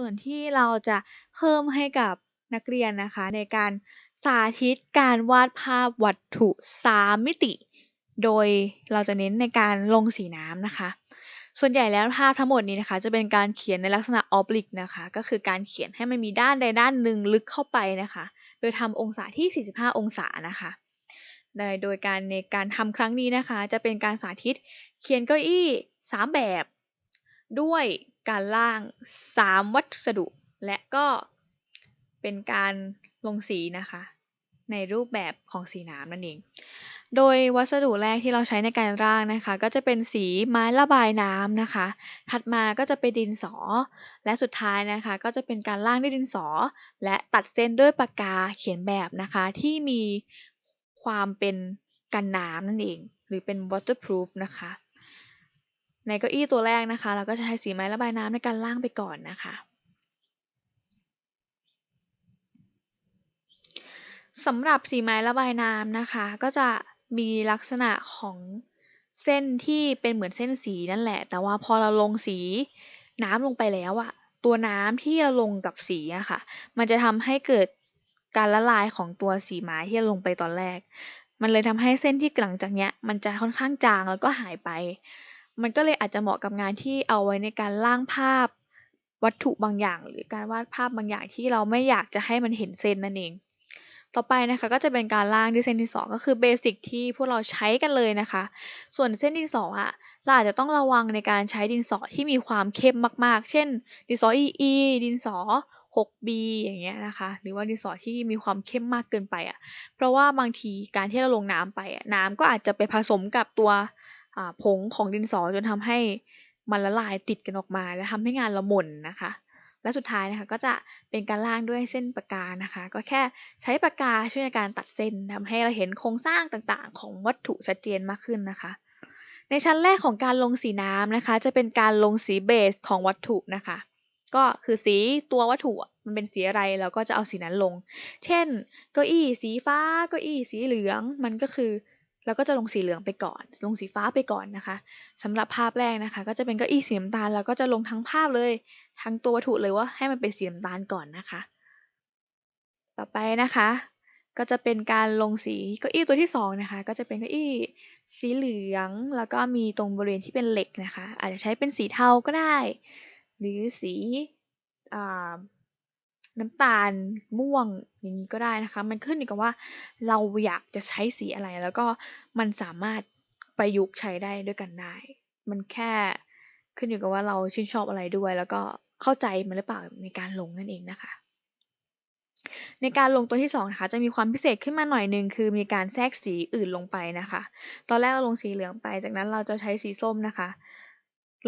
ส่วนที่เราจะเพิ่มให้กับนักเรียนนะคะ ในการสาธิตการวาดภาพวัตถุสามมิติ โดยเราจะเน้นในการลงสีน้ำนะคะ ส่วนใหญ่แล้วภาพทั้งหมดนี้นะคะ จะเป็นการเขียนในลักษณะออบลิกนะคะ ก็คือการเขียนให้มันมีด้านใดด้านหนึ่งลึกเข้าไปนะคะ โดยทำองศาที่ 45 องศานะคะโดยโดยการในการทำครั้งนี้นะคะ จะเป็นการสาธิตเขียนเก้าอี้สามแบบด้วย การล่าง 3 วัสดุ และก็เป็นการลงสีนะคะ ในรูปแบบของสีน้ำนั่นเอง โดยวัสดุแรกที่เราใช้ในการร่างนะคะ ก็จะเป็นสีไม้ระบายน้ำนะคะ ถัดมาก็จะเป็นดินสอ และสุดท้ายนะคะ ก็จะเป็นการร่างด้วยดินสอ และตัดเส้นด้วยปากกาเขียนแบบนะคะ ที่มีความเป็นกันน้ำนั่นเอง หรือเป็น waterproof นะคะ ในเก้าอี้ตัวแรกนะคะ เราก็จะใช้สีไม้ระบายน้ำในการร่างไปก่อนนะคะสำหรับสีไม้ระบายน้ำนะคะ ก็จะมีลักษณะของเส้นที่เป็นเหมือนเส้นสีนั่นแหละ แต่ว่าพอเราลงสีน้ำลงไปแล้วอะตัวน้ำที่เราลงกับสีอะค่ะ มันจะทำให้เกิดการละลายของตัวสีไม้ที่เราลงไปตอนแรก มันเลยทำให้เส้นที่หลังจากเนี้ย มันจะค่อนข้างจางแล้วก็หายไป มันก็เลยอาจจะเหมาะกับงานที่เอาไว้ในการร่างภาพวัตถุบางอย่าง หรือการวาดภาพบางอย่างที่เราไม่อยากจะให้มันเห็นเส้นนั่นเอง ต่อไปนะคะก็จะเป็นการร่างด้วยเส้นที่สอก็คือเบสิกที่พวกเราใช้กันเลยนะคะ ส่วนเส้นดินสออะเราอาจจะต้องระวังในการใช้ดินสอที่มีความเข้มมากๆ เช่น ดินสอ EE ดินสอ 6B อย่างเงี้ยนะคะ หรือว่าดินสอที่มีความเข้มมากเกินไปอะเพราะว่าบางทีการที่เราลงน้ำไปอะน้ำก็อาจจะไปผสมกับตัว ผงของดินสอจนทำให้มันละลายติดกันออกมา และทำให้งานเราหม่นนะคะ และสุดท้ายนะคะก็จะเป็นการล่างด้วยเส้นปากกานะคะ ก็แค่ใช้ปากกาช่วยในการตัดเส้นทำให้เราเห็นโครงสร้างต่างๆ ของวัตถุชัดเจนมากขึ้นนะคะในชั้นแรกของการลงสีน้ำนะคะ จะเป็นการลงสีเบสของวัตถุนะคะ ก็คือสีตัววัตถุมันเป็นสีอะไรเราก็จะเอาสีนั้นลง เช่นเก้าอี้สีฟ้าเก้าอี้สีเหลือง มันก็คือ เราก็จะลงสีเหลืองไปก่อน ลงสีฟ้าไปก่อนนะคะสำหรับภาพแรกนะคะ ก็จะเป็นเก้าอี้สีน้ำตาล แล้วก็จะลงทั้งภาพเลย ทั้งตัววัตถุเลยว่าให้มันเป็นสีน้ำตาลก่อนนะคะ ต่อไปนะคะ ก็จะเป็นการลงสีเก้าอี้ตัวที่สองนะคะ ก็จะเป็นเก้าอี้สีเหลือง แล้วก็มีตรงบริเวณที่เป็นเหล็กนะคะ อาจจะใช้เป็นสีเทาก็ได้ หรือสี น้ำตาลม่วงอย่างนี้ก็ได้นะคะ มันขึ้นอยู่กับว่าเราอยากจะใช้สีอะไร แล้วก็มันสามารถประยุกต์ใช้ได้ด้วยกันได้ มันแค่ขึ้นอยู่กับว่าเราชื่นชอบอะไรด้วย แล้วก็เข้าใจมันหรือเปล่าในการลงนั่นเองนะคะ ในการลงตัวที่2นะคะจะมีความพิเศษขึ้นมาหน่อยหนึ่งคือมีการแทรกสีอื่นลงไปนะคะ ตอนแรกเราลงสีเหลืองไป จากนั้นเราจะใช้สีส้มนะคะ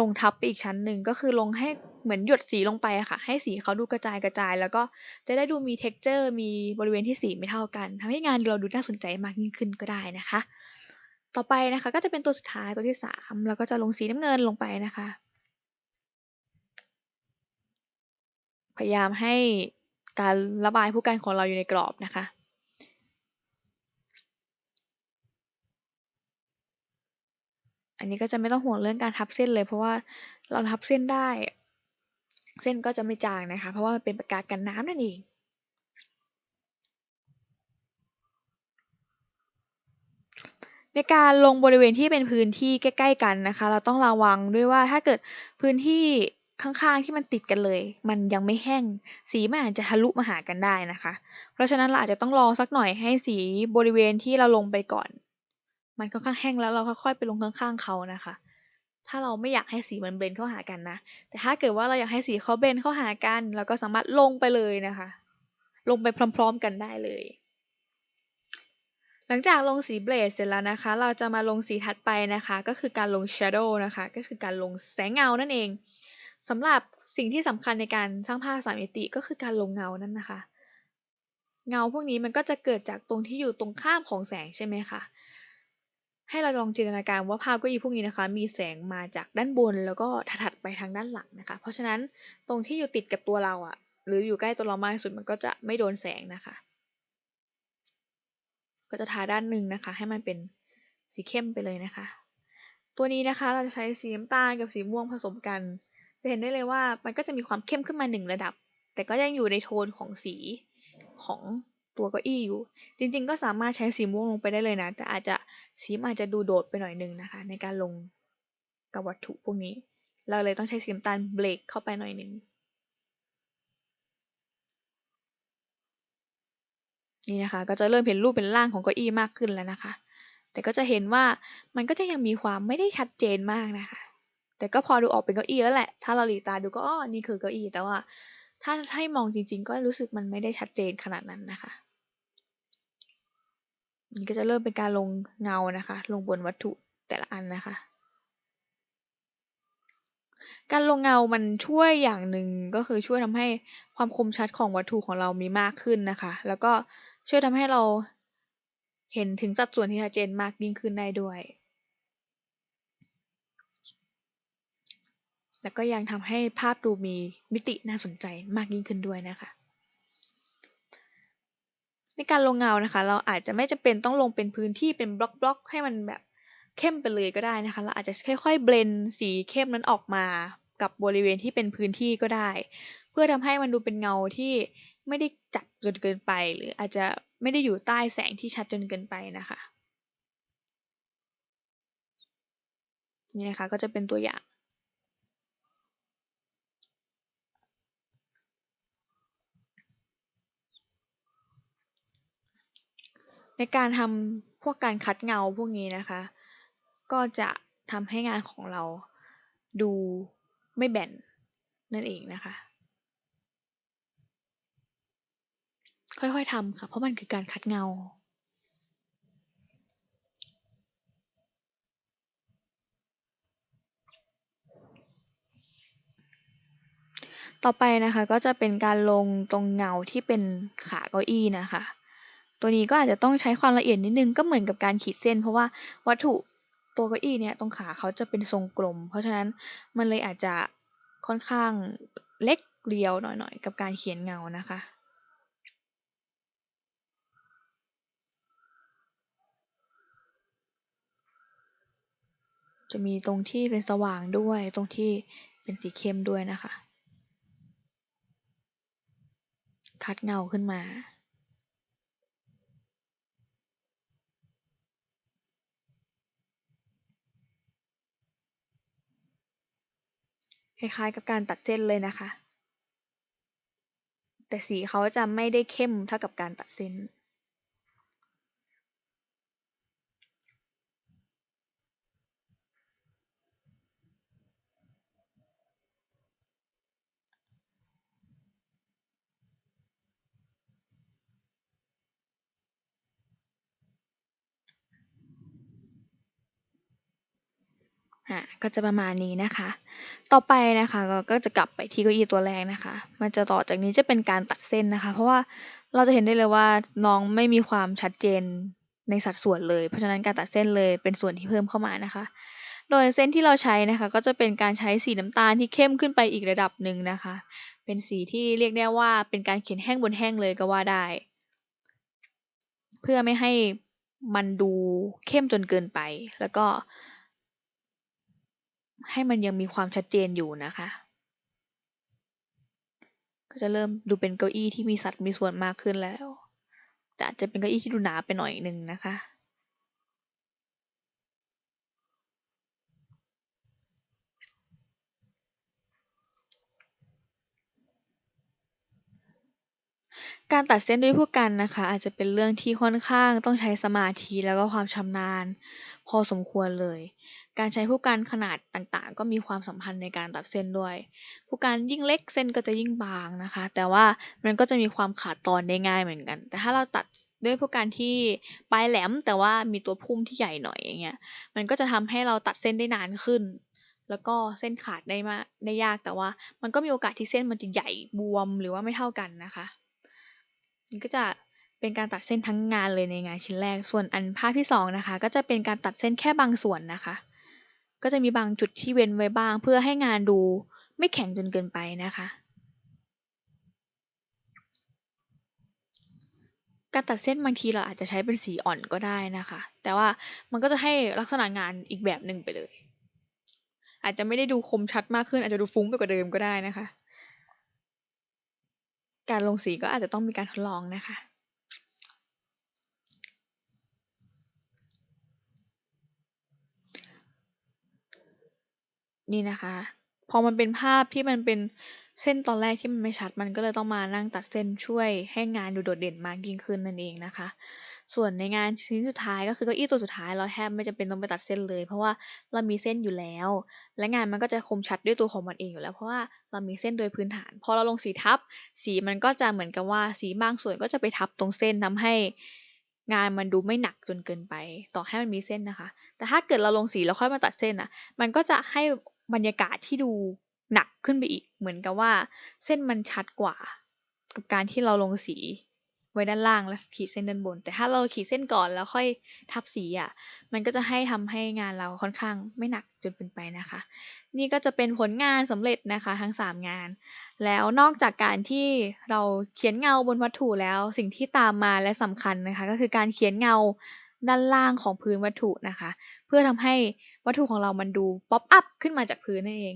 ลงทับไปอีกชั้นหนึ่งก็คือลงให้เหมือนหยดสีลงไปอะค่ะ ให้สีเขาดูกระจายกระจาย แล้วก็จะได้ดูมี t e x t อร์มีบริเวณที่สีไม่เท่ากันทำให้งานเราดูน่าสนใจมากยิ่งขึ้นก็ได้นะคะ ต่อไปนะคะก็จะเป็นตัวสุดท้ายตัวที่สามแล้วก็จะลงสีน้ำเงินลงไปนะคะ พยายามให้การระบายผู้กันของเราอยู่ในกรอบนะคะ อันนี้ก็จะไม่ต้องห่วงเรื่องการทับเส้นเลย เพราะว่าเราทับเส้นได้ เส้นก็จะไม่จางนะคะ เพราะว่ามันเป็นประกาศกันน้ำนั่นเองในการลงบริเวณที่เป็นพื้นที่ใกล้ ๆ กันนะคะ เราต้องระวังด้วยว่าถ้าเกิดพื้นที่ข้างๆที่มันติดกันเลย มันยังไม่แห้ง สีมันอาจจะทะลุมาหากันได้นะคะ เพราะฉะนั้นเราอาจจะต้องรอสักหน่อยให้สีบริเวณที่เราลงไปก่อน มันค่อนข้างแห้งแล้วเราค่อยๆไปลงข้างๆเขานะคะ ถ้าเราไม่อยากให้สีมันเบนเข้าหากันนะ แต่ถ้าเกิดว่าเราอยากให้สีเขาเบนเข้าหากัน เราก็สามารถลงไปเลยนะคะ ลงไปพร้อม ๆ กันได้เลย หลังจากลงสีเบลดเสร็จแล้วนะคะ เราจะมาลงสีถัดไปนะคะ ก็คือการลง shadow นะคะ ก็คือการลงแสงเงานั่นเองสำหรับสิ่งที่สำคัญในการสร้างภาพสามมิติก็คือการลงเงานั่นนะคะ เงาพวกนี้มันก็จะเกิดจากตรงที่อยู่ตรงข้ามของแสงใช่ไหมคะ ให้เราลองจินตนาการว่าภาพเก้าอี้พวกนี้นะคะ มีแสงมาจากด้านบนแล้วก็ถัดไปทางด้านหลังนะคะ เพราะฉะนั้นตรงที่อยู่ติดกับตัวเราอะ่ะ หรืออยู่ใกล้ตัวเรามากที่สุดมันก็จะไม่โดนแสงนะคะ ก็จะทาด้านหนึ่งนะคะ ให้มันเป็นสีเข้มไปเลยนะคะ ตัวนี้นะคะเราจะใช้สีน้ำตาลกับสีม่วงผสมกัน จะเห็นได้เลยว่ามันก็จะมีความเข้มขึ้นมาหนึ่งระดับ แต่ก็ยังอยู่ในโทนของสีของ ตัวเก้าอี้อยู่ จริง ๆ ก็สามารถใช้สีม่วงลงไปได้เลยนะ แต่อาจจะสีอาจจะดูโดดไปหน่อยนึงนะคะ ในการลงกับวัตถุพวกนี้ เราเลยต้องใช้สีน้ำตาลเบรกเข้าไปหน่อยนึงนี่นะคะ ก็จะเริ่มเห็นรูปเป็นร่างของเก้าอี้มากขึ้นแล้วนะคะ แต่ก็จะเห็นว่ามันก็จะยังมีความไม่ได้ชัดเจนมากนะคะ แต่ก็พอดูออกเป็นเก้าอี้แล้วแหละ ถ้าเราหลีตาดูก็อ้อนี่คือเก้าอี้แต่ว่าถ้าให้มองจริง ๆ ก็รู้สึกมันไม่ได้ชัดเจนขนาดนั้นนะคะ นี่ก็จะเริ่มเป็นการลงเงานะคะ ลงบนวัตถุแต่ละอันนะคะ การลงเงามันช่วยอย่างหนึ่งก็คือช่วยทำให้ความคมชัดของวัตถุของเรามีมากขึ้นนะคะ แล้วก็ช่วยทำให้เราเห็นถึงสัดส่วนที่ชัดเจนมากยิ่งขึ้นได้ด้วย แล้วก็ยังทำให้ภาพดูมีมิติน่าสนใจมากยิ่งขึ้นด้วยนะคะ ในการลงเงานะคะ เราอาจจะไม่จำเป็นต้องลงเป็นพื้นที่เป็นบล็อกๆ ให้มันแบบเข้มไปเลยก็ได้นะคะ เราอาจจะค่อยๆ เบลนสีเข้มนั้นออกมากับบริเวณที่เป็นพื้นที่ก็ได้ เพื่อทำให้มันดูเป็นเงาที่ไม่ได้จัดจนเกินไป หรืออาจจะไม่ได้อยู่ใต้แสงที่ชัดจนเกินไปนะคะ นี่นะคะก็จะเป็นตัวอย่าง ในการทำพวกการคัดเงาพวกนี้นะคะ ก็จะทำให้งานของเราดูไม่แบนนั่นเองนะคะ ค่อยๆทำค่ะ เพราะมันคือการคัดเงาต่อไปนะคะก็จะเป็นการลงตรงเงาที่เป็นขาเก้าอี้นะคะ ตัวนี้ก็อาจจะต้องใช้ความละเอียดนิดนึงก็เหมือนกับการขีดเส้น เพราะว่าวัตถุตัวเก้าอี้เนี่ยตรงขาเขาจะเป็นทรงกลม เพราะฉะนั้นมันเลยอาจจะค่อนข้างเล็กเรียวหน่อยๆ กับการเขียนเงานะคะจะมีตรงที่เป็นสว่างด้วยตรงที่เป็นสีเข้มด้วยนะคะ คัดเงาขึ้นมา คล้ายๆ กับการตัดเส้นเลยนะคะ แต่สีเขาจะไม่ได้เข้มเท่ากับการตัดเส้น อะก็จะประมาณนี้นะคะ ต่อไปนะคะเราก็จะกลับไปที่เก้าอี้ตัวแรกนะคะ มันจะต่อจากนี้จะเป็นการตัดเส้นนะคะ เพราะว่าเราจะเห็นได้เลยว่าน้องไม่มีความชัดเจนในสัดส่วนเลย เพราะฉะนั้นการตัดเส้นเลยเป็นส่วนที่เพิ่มเข้ามานะคะ โดยเส้นที่เราใช้นะคะ ก็จะเป็นการใช้สีน้ำตาลที่เข้มขึ้นไปอีกระดับหนึ่งนะคะ เป็นสีที่เรียกได้ว่าเป็นการเขียนแห้งบนแห้งเลยก็ว่าได้ เพื่อไม่ให้มันดูเข้มจนเกินไป แล้วก็ ให้มันยังมีความชัดเจนอยู่นะคะ ก็จะเริ่มดูเป็นเก้าอี้ที่มีสัดมีส่วนมากขึ้นแล้วแต่อาจจะเป็นเก้าอี้ที่ดูหนาไปหน่อยหนึ่งนะคะ การตัดเส้นด้วยผู้กันนะคะ อาจจะเป็นเรื่องที่ค่อนข้างต้องใช้สมาธิแล้วก็ความชำนาญ พอสมควรเลย การใช้ผู้กันขนาดต่างๆ ก็มีความสัมพันธ์ในการตัดเส้นด้วย ผู้กันยิ่งเล็กเส้นก็จะยิ่งบางนะคะ แต่ว่ามันก็จะมีความขาดตอนได้ง่ายเหมือนกัน แต่ถ้าเราตัดด้วยผู้กันที่ปลายแหลมแต่ว่ามีตัวพุ่มที่ใหญ่หน่อยอย่างเงี้ย มันก็จะทำให้เราตัดเส้นได้นานขึ้น แล้วก็เส้นขาดได้มากได้ยากแต่ว่า มันก็มีโอกาสที่เส้นมันจะใหญ่บวมหรือว่าไม่เท่ากันนะคะ มันก็จะเป็นการตัดเส้นทั้งงานเลยในงานชิ้นแรก ส่วนอันภาพที่สองนะคะ ก็จะเป็นการตัดเส้นแค่บางส่วนนะคะ ก็จะมีบางจุดที่เว้นไว้บ้าง เพื่อให้งานดูไม่แข็งจนเกินไปนะคะ การตัดเส้นบางทีเราอาจจะใช้เป็นสีอ่อนก็ได้นะคะ แต่ว่ามันก็จะให้ลักษณะงานอีกแบบหนึ่งไปเลย อาจจะไม่ได้ดูคมชัดมากขึ้นอาจจะดูฟุ้งไปกว่าเดิมก็ได้นะคะ การลงสีก็อาจจะต้องมีการทดลองนะคะ นี่นะคะ พอมันเป็นภาพที่มันเป็นเส้นตอนแรกที่มันไม่ชัด มันก็เลยต้องมานั่งตัดเส้นช่วยให้งานดูโดดเด่นมากยิ่งขึ้นนั่นเองนะคะ ส่วนในงานชิ้นสุดท้ายก็คือเก้าอี้ตัวสุดท้ายเราแทบไม่จำเป็นต้องไปตัดเส้นเลย เพราะว่าเรามีเส้นอยู่แล้ว และงานมันก็จะคมชัดด้วยตัวของมันเองอยู่แล้ว เพราะว่าเรามีเส้นโดยพื้นฐาน พอเราลงสีทับ สีมันก็จะเหมือนกับว่าสีบางส่วนก็จะไปทับตรงเส้นทำให้งานมันดูไม่หนักจนเกินไป ต่อให้มันมีเส้นนะคะ แต่ถ้าเกิดเราลงสีแล้วค่อยมาตัดเส้นอะ มันก็จะให้บรรยากาศที่ดูหนักขึ้นไปอีก เหมือนกับว่า เส้นมันชัดกว่า กับการที่เราลงสี ไว้ด้านล่างแล้วขีดเส้นด้านบน แต่ถ้าเราขีดเส้นก่อนแล้วค่อยทับสีอะ มันก็จะให้ทำให้งานเราค่อนข้างไม่หนักจนเป็นไปนะคะ นี่ก็จะเป็นผลงานสำเร็จนะคะทั้ง 3 งาน แล้วนอกจากการที่เราเขียนเงาบนวัตถุแล้วสิ่งที่ตามมาและสำคัญนะคะ ก็คือการเขียนเงา ด้านล่างของพื้นวัตถุนะคะ เพื่อทำให้วัตถุของเรามันดูป๊อปอัพขึ้นมาจากพื้นนั่นเอง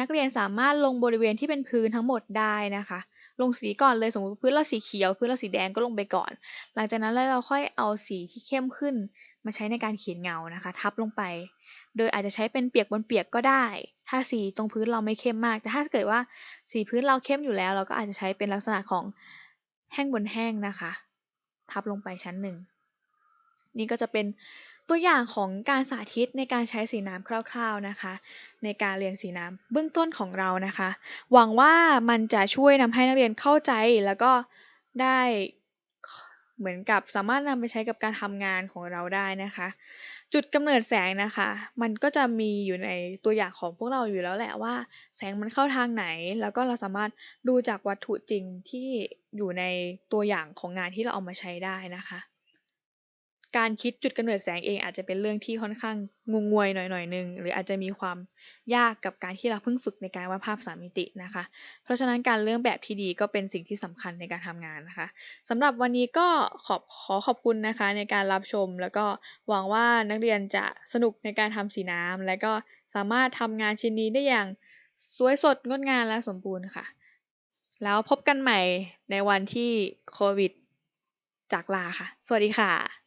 นักเรียนสามารถลงบริเวณที่เป็นพื้นทั้งหมดได้นะคะ ลงสีก่อนเลยสมมติพื้นเราสีเขียว พื้นเราสีแดงก็ลงไปก่อน หลังจากนั้นแล้วเราค่อยเอาสีที่เข้มขึ้น มาใช้ในการเขียนเงานะคะ ทับลงไป โดยอาจจะใช้เป็นเปียกบนเปียกก็ได้ ถ้าสีตรงพื้นเราไม่เข้มมาก แต่ถ้าเกิดว่าสีพื้นเราเข้มอยู่แล้ว เราก็อาจจะใช้เป็นลักษณะของแห้งบนแห้งนะคะ ทับลงไปชั้นหนึ่ง นี่ก็จะเป็นตัวอย่างของการสาธิตในการใช้สีน้ำคร่าวๆนะคะ ในการเรียนสีน้ำเบื้องต้นของเรานะคะ หวังว่ามันจะช่วยทำให้นักเรียนเข้าใจแล้วก็ได้เหมือนกับสามารถนำไปใช้กับการทำงานของเราได้นะคะ จุดกำเนิดแสงนะคะ มันก็จะมีอยู่ในตัวอย่างของพวกเราอยู่แล้วแหละว่า แสงมันเข้าทางไหน แล้วก็เราสามารถดูจากวัตถุจริงที่อยู่ในตัวอย่างของงานที่เราเอามาใช้ได้นะคะ การคิดจุดกำเนิดแสงเองอาจจะเป็นเรื่องที่ค่อนข้างงงงวยหน่อยหน่อยนึงหรืออาจจะมีความยากกับการที่เราเพิ่งฝึกในการวาดภาพสามมิตินะคะ เพราะฉะนั้นการเลือกแบบที่ดีก็เป็นสิ่งที่สำคัญในการทำงานนะคะสำหรับวันนี้ก็ขอบขอขอบคุณนะคะในการรับชม แล้วก็หวังว่านักเรียนจะสนุกในการทำสีน้ำและก็สามารถทำงานชิ้นนี้ได้อย่างสวยสดงดงามและสมบูรณ์ค่ะ แล้วพบกันใหม่ในวันที่โควิดจากลาค่ะ สวัสดีค่ะ